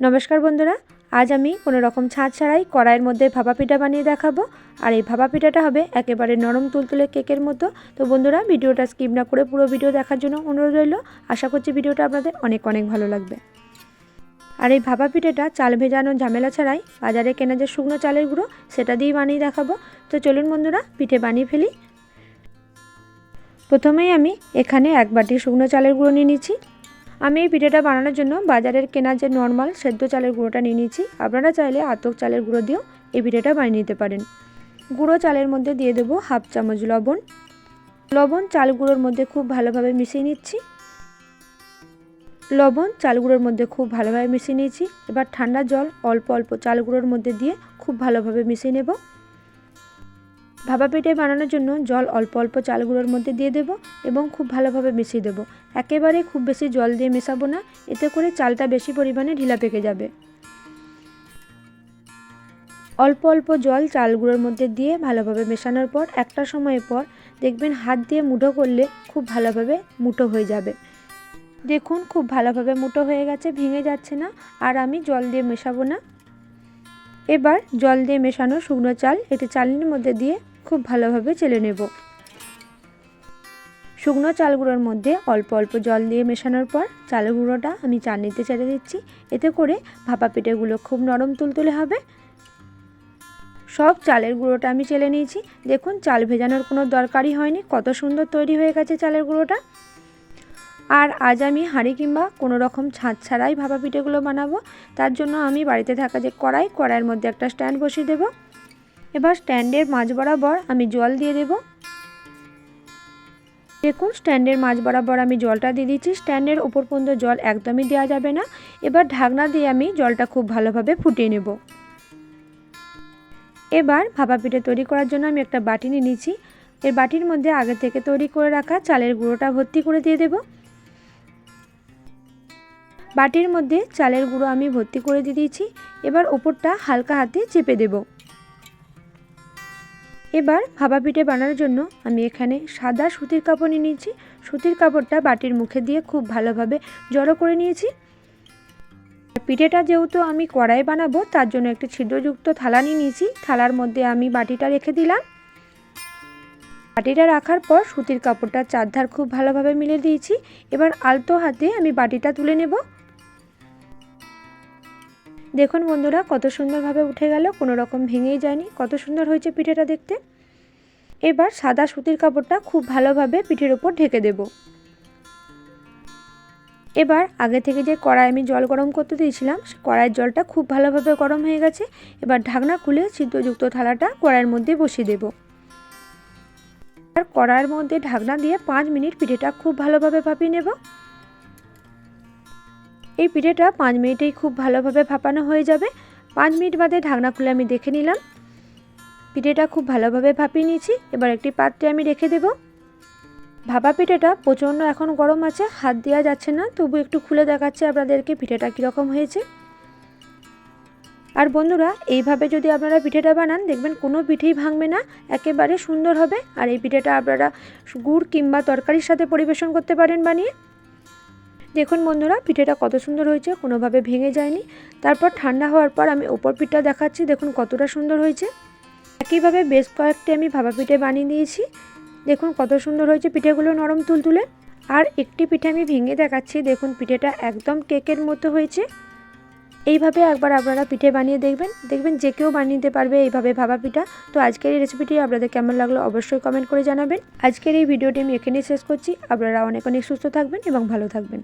নমস্কার বন্ধুরা, আজ আমি কোনো রকম ছাঁচ ছাড়াই কড়াইয়ের মধ্যে ভাপা পিঠা বানিয়ে দেখাবো। আর এই ভাপা পিঠাটা হবে একেবারে নরম তুলতুলে কেকের মতো। তো বন্ধুরা, ভিডিওটা স্কিপ না করে পুরো ভিডিও দেখার জন্য অনুরোধ রইল। আশা করছি ভিডিওটা আপনাদের অনেক অনেক ভালো লাগবে। আর এই ভাপা পিঠাটা চাল ভেজানো ঝামেলা ছাড়াই বাজারে কেনা যে শুকনো চালের গুঁড়ো, সেটা দিয়েই বানিয়ে দেখাবো। তো চলুন বন্ধুরা, পিঠে বানিয়ে ফেলি। প্রথমেই আমি এখানে এক বাটি শুকনো চালের গুঁড়ো নিয়ে নিচ্ছি। আমি এই পিঠেটা বানানোর জন্য বাজারের কেনা যে নর্মাল সেদ্ধ চালের গুঁড়োটা নিয়ে নিয়েছি, আপনারা চাইলে আতক চালের গুঁড়ো দিয়েও এই পিঠেটা বানিয়ে নিতে পারেন। গুঁড়ো চালের মধ্যে দিয়ে দেবো হাফ চামচ লবণ। লবণ চাল গুঁড়োর মধ্যে খুব ভালোভাবে মিশিয়ে নিচ্ছি। লবণ চাল গুঁড়োর মধ্যে খুব ভালোভাবে মিশিয়ে নিয়েছি। এবার ঠান্ডা জল অল্প অল্প চাল গুঁড়োর মধ্যে দিয়ে খুব ভালোভাবে মিশিয়ে নেব। ভাপা পিঠে বানানোর জন্য জল অল্প অল্প চালগুলোর মধ্যে দিয়ে দেব এবং খুব ভালোভাবে মিশিয়ে দেবো। একেবারে খুব বেশি জল দিয়ে মেশাবো না, এতে করে চালটা বেশি পরিমাণে ঢিলা পেকে যাবে। অল্প অল্প জল চালগুলোর মধ্যে দিয়ে ভালোভাবে মেশানোর পর, একটা সময় পর দেখবেন হাত দিয়ে মুঠো করলে খুব ভালোভাবে মুঠো হয়ে যাবে। দেখুন, খুব ভালোভাবে মুঠো হয়ে গেছে, ভেঙে যাচ্ছে না, আর আমি জল দিয়ে মেশাবো না। এবার জল দিয়ে মেশানো শুকনো চাল এটি চালনির মধ্যে দিয়ে খুব ভালোভাবে চেলে নেব। শুকনো চাল গুঁড়োর মধ্যে অল্প অল্প জল দিয়ে মেশানোর পর চাল গুঁড়োটা আমি চালনিতে ছেড়ে দিচ্ছি। এতে করে ভাপা পিঠেগুলো খুব নরম তুলতুলে হবে। সব চালের গুঁড়োটা আমি চেলে নিয়েছি। দেখুন, চাল ভেজানোর কোনো দরকারই হয়নি। কত সুন্দর তৈরি হয়ে গেছে চালের গুঁড়োটা। আর আজ আমি হাঁড়ি কিংবা কোনো রকম ছাঁচ ছাড়াই ভাপা পিঠেগুলো বানাবো। তার জন্য আমি বাড়িতে থাকা যে কড়াই, কড়াইয়ের মধ্যে একটা স্ট্যান্ড বসিয়ে দেব। এবার স্ট্যান্ডের মাঝ বরাবর আমি জল দিয়ে দেব। দেখুন, স্ট্যান্ডের মাঝ বরাবর আমি জলটা দিয়ে দিচ্ছি। স্ট্যান্ডের ওপর পর্যন্ত জল একদমই দেওয়া যাবে না। এবার ঢাকনা দিয়ে আমি জলটা খুব ভালোভাবে ফুটিয়ে নেব। এবার ভাপা পিঠে তৈরি করার জন্য আমি একটা বাটি নিয়ে নিচ্ছি। এর বাটির মধ্যে আগে থেকে তৈরি করে রাখা চালের গুঁড়োটা ভর্তি করে দিয়ে দেবো। বাটির মধ্যে চালের গুঁড়ো আমি ভর্তি করে দিয়ে দিয়েছি এবার ওপরটা হালকা হাতে চেপে দেব। এবার ভাবা পিঠে বানানোর জন্য আমি এখানে সাদা সুতির কাপড় নিয়ে নিয়েছি। সুতির কাপড়টা বাটির মুখে দিয়ে খুব ভালোভাবে জড়ো করে নিয়েছি। পিঠেটা যেহেতু আমি কড়াই বানাবো, তার জন্য একটি ছিদ্রযুক্ত থালা নিয়ে নিয়েছি। থালার মধ্যে আমি বাটিটা রেখে দিলাম। বাটিটা রাখার পর সুতির কাপড়টা চারধার খুব ভালোভাবে মিলে দিয়েছি। এবার আলতো হাতে আমি বাটিটা তুলে নেব। দেখুন বন্ধুরা, কত সুন্দরভাবে উঠে গেল, কোনো রকম ভেঙেই যায়নি, কত সুন্দর হয়েছে পিঠেটা দেখতে। এবার সাদা সুতির কাপড়টা খুব ভালোভাবে পিঠের ওপর ঢেকে দেব। এবার আগে থেকে যে কড়াই আমি জল গরম করতে দিয়েছিলাম কড়াইয়ের জলটা খুব ভালোভাবে গরম হয়ে গেছে। এবার ঢাকনা খুলে ছিদ্রযুক্ত থালাটা কড়াইয়ের মধ্যে বসিয়ে দেব। আর কড়াইয়ের মধ্যে ঢাকনা দিয়ে পাঁচ মিনিট পিঠেটা খুব ভালোভাবে ভাপিয়ে নেব। এই পিঠেটা পাঁচ মিনিটেই খুব ভালোভাবে ভাপানো হয়ে যাবে। পাঁচ মিনিট বাদে ঢাকনা খুলে আমি দেখে নিলাম। পিঠেটা খুব ভালোভাবে ভাপিয়ে নিয়েছি। এবার একটি পাত্রে আমি রেখে দেব। ভাপা পিঠেটা প্রচণ্ড এখন গরম আছে, হাত দেওয়া যাচ্ছে না, তবু একটু খুলে দেখাচ্ছে আপনাদেরকে পিঠেটা কীরকম হয়েছে। আর বন্ধুরা, এইভাবে যদি আপনারা পিঠেটা বানান, দেখবেন কোনো পিঠেই ভাঙবে না, একেবারে সুন্দর হবে। আর এই পিঠেটা আপনারা গুড় কিংবা তরকারির সাথে পরিবেশন করতে পারেন বানিয়ে। দেখুন বন্ধুরা, পিঠেটা কত সুন্দর হয়েছে, কোনোভাবে ভেঙে যায়নি। তারপর ঠান্ডা হওয়ার পর আমি ওপর পিঠটা দেখাচ্ছি, দেখুন কতটা সুন্দর হয়েছে। একইভাবে বেশ কয়েকটি আমি ভাপা পিঠে বানিয়ে দিয়েছি দেখুন কত সুন্দর হয়েছে পিঠেগুলো নরম তুলতুলে। আর একটি পিঠে আমি ভেঙে দেখাচ্ছি, দেখুন পিঠেটা একদম কেকের মতো হয়েছে। এইভাবে একবার আপনারা পিঠে বানিয়ে দেখবেন। দেখবেন যে কেউ বানিয়ে নিতে পারবে এইভাবে ভাবা পিঠা। তো আজকের এই রেসিপিটি আপনাদের কেমন লাগল অবশ্যই কমেন্ট করে জানাবেন। আজকের এই ভিডিওটি আমি এখানেই শেষ করছি। আপনারা অনেক অনেক সুস্থ থাকবেন এবং ভালো থাকবেন।